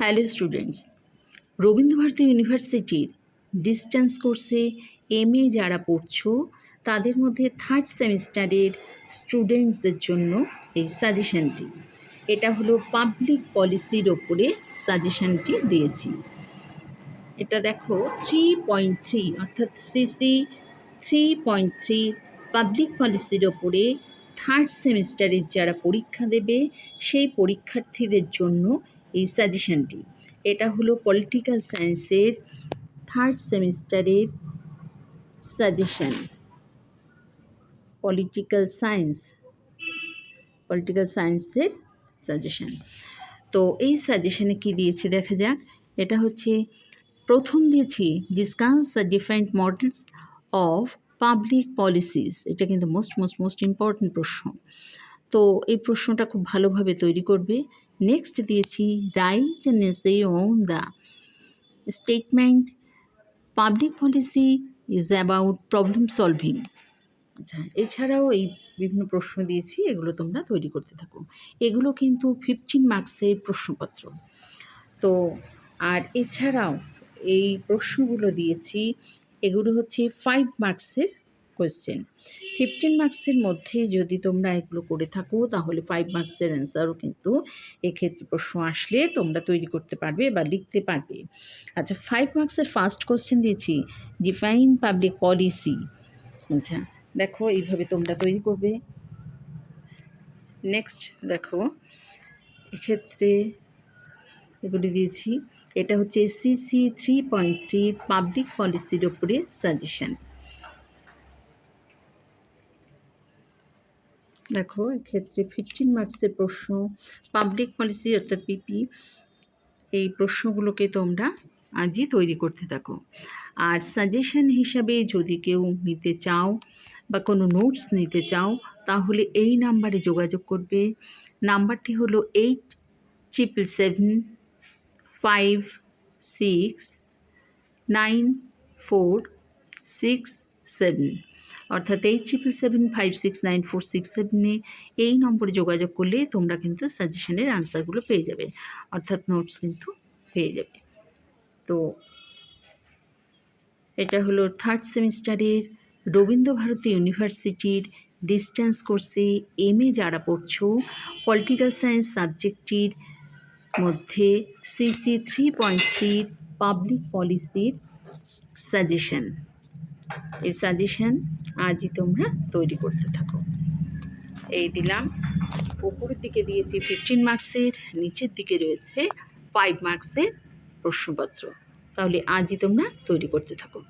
Hello students, Rabindra Bharati ইউনিভার্সিটির distance কোর্সে M A যারা পড়ছো, তাদের মধ্যে থার্ড সেমিস্টারের স্টুডেন্টসদের জন্য এই সাজেশনটি। এটা হলো পাবলিক পলিসির ওপরে সাজেশনটি দিয়েছি। এটা দেখো থ্রি পয়েন্ট থ্রি অর্থাৎ সিসি থ্রি পয়েন্ট থ্রির পাবলিক পলিসির ওপরে থার্ড সেমিস্টারের যারা পরীক্ষা দেবে, সেই পরীক্ষার্থীদের জন্য এই সাজেশানটি এটা হলো পলিটিক্যাল সায়েন্সের থার্ড সেমিস্টারের সাজেশান পলিটিক্যাল সায়েন্স পলিটিক্যাল সায়েন্সের সাজেশান তো এই সাজেশানে কি দিয়েছে দেখা যাক। এটা হচ্ছে, প্রথম দিয়েছি discuss the different models of public policies এটা কিন্তু মোস্ট মোস্ট মোস্ট ইম্পর্ট্যান্ট প্রশ্ন। তো এই প্রশ্নটা খুব ভালোভাবে তৈরি করবে। নেক্সট দিয়েছি write an essay on the statement public policy is about problem solving আচ্ছা এছাড়াও এই বিভিন্ন প্রশ্ন দিয়েছি, এগুলো তোমরা তৈরি করতে থাকো। এগুলো কিন্তু ফিফটিন মার্কসের প্রশ্নপত্র। তো, আর এছাড়াও এই প্রশ্নগুলো দিয়েছি এগুলো হচ্ছে ফাইভ মার্কসের কোয়েশ্চেন ফিফটিন মার্কসের মধ্যে যদি তোমরা এগুলো করে থাকো, তাহলে ফাইভ মার্কসের অ্যান্সারও কিন্তু এক্ষেত্রে প্রশ্ন আসলে তোমরা তৈরি করতে পারবে বা লিখতে পারবে। আচ্ছা ফাইভ মার্কসের ফার্স্ট কোয়েশ্চেন দিয়েছি ডিফাইন পাবলিক পলিসি আচ্ছা দেখো এইভাবে তোমরা তৈরি করবে। নেক্সট দেখো, এক্ষেত্রে এগুলি দিয়েছি এটা হচ্ছে CC three point three public পলিসির ওপরে সাজেশন দেখো, এক্ষেত্রে ফিফটিন মার্কসের প্রশ্ন পাবলিক পলিসি অর্থাৎ পিপি এই প্রশ্নগুলোকে তোমরা আজই তৈরি করতে থাকো। আর সাজেশন হিসাবে যদি কেউ নিতে চাও বা কোনো নোটস নিতে চাও, তাহলে এই নাম্বারে যোগাযোগ করবে। নাম্বারটি হলো eight triple seven five six nine four six seven অর্থাৎ eight triple seven five six nine four six সেভেনে এই নম্বরে যোগাযোগ করলে তোমরা কিন্তু সাজেশনের আনসারগুলো পেয়ে যাবে। অর্থাৎ নোটস কিন্তু পেয়ে যাবে। তো এটা হলো থার্ড সেমিস্টারের রবীন্দ্রভারতী ইউনিভার্সিটির ডিস্টেন্স কোর্সে এম এ যারা পড়ছো পলিটিক্যাল সায়েন্স সাবজেক্টটির মধ্যে সিসি থ্রি পয়েন্ট থ্রির পাবলিক পলিসির সাজেশন এই সাজেশন আজই তোমরা তৈরি করতে থাকো। এই দিলাম। উপরের দিকে দিয়েছি ফিফটিন মার্কসের নিচের দিকে রয়েছে ফাইভ মার্কসের প্রশ্নপত্র। তাহলে আজই তোমরা তৈরি করতে থাকো।